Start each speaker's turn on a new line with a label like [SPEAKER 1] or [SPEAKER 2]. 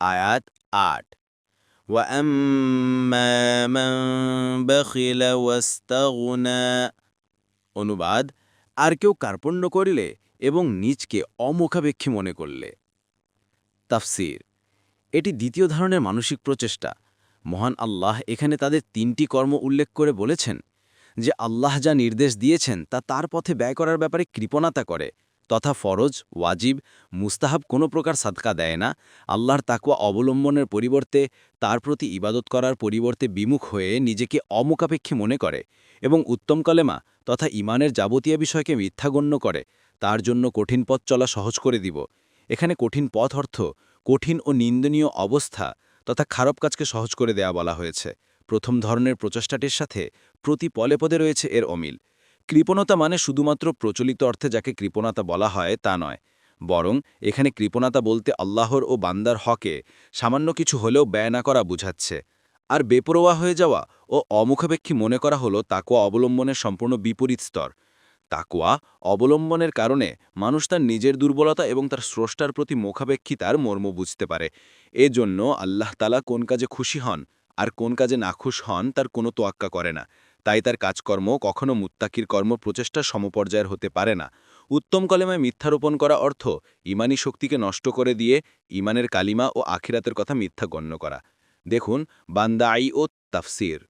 [SPEAKER 1] আয়াত আট অনুবাদ, আর কেউ কার্পণ্য করিলে এবং নিজকে অমুখাপেক্ষী মনে করলে। তাফসির, এটি দ্বিতীয় ধরনের মানসিক প্রচেষ্টা। মহান আল্লাহ এখানে তাদের তিনটি কর্ম উল্লেখ করে বলেছেন যে, আল্লাহ যা নির্দেশ দিয়েছেন তা তার পথে ব্যয় করার ব্যাপারে কৃপণতা করে। তথা ফরজ, ওয়াজিব, মুস্তাহাব কোনো প্রকার সাদকা দেয় না। আল্লাহর তাকুয়া অবলম্বনের পরিবর্তে তার প্রতি ইবাদত করার পরিবর্তে বিমুখ হয়ে নিজেকে অমুখাপেক্ষী মনে করে এবং উত্তম কলেমা তথা ইমানের যাবতীয় বিষয়কে মিথ্যা গণ্য করে, তার জন্য কঠিন পথ চলা সহজ করে দিব। এখানে কঠিন পথ অর্থ কঠিন ও নিন্দনীয় অবস্থা তথা খারাপ কাজকে সহজ করে দেয়া বলা হয়েছে। প্রথম ধরনের প্রচেষ্টাটির সাথে প্রতি পলে পদে রয়েছে এর অমিল। কৃপণতা মানে শুধুমাত্র প্রচলিত অর্থে যাকে কৃপণতা বলা হয় তা নয়। বরং এখানে কৃপণতা বলতে আল্লাহর ও বান্দার হকে সামান্য কিছু হলেও ব্যয় না করা বুঝাচ্ছে। আর বেপরোয়া হয়ে যাওয়া ও অমুখাপেক্ষী মনে করা হলো তাকুয়া অবলম্বনের সম্পূর্ণ বিপরীত স্তর। তাকুয়া অবলম্বনের কারণে মানুষ তার নিজের দুর্বলতা এবং তার স্রষ্টার প্রতি মুখাপেক্ষিতার মর্ম বুঝতে পারে। এজন্য আল্লাহ তালা কোন কাজে খুশি হন আর কোন কাজে নাখুশ হন তার কোনো তোয়াক্কা করে না। তাই তার কাজকর্ম কখনো মুত্তাকির কর্ম প্রচেষ্টা সমপর্যায়ের হতে পারে না। উত্তম কলেমায় মিথ্যারোপণ করা অর্থ, ইমানি শক্তিকে নষ্ট করে দিয়ে ইমানের কালিমা ও আখিরাতের কথা মিথ্যা গণ্য করা। দেখুন বান্দা আই ও তাফসির।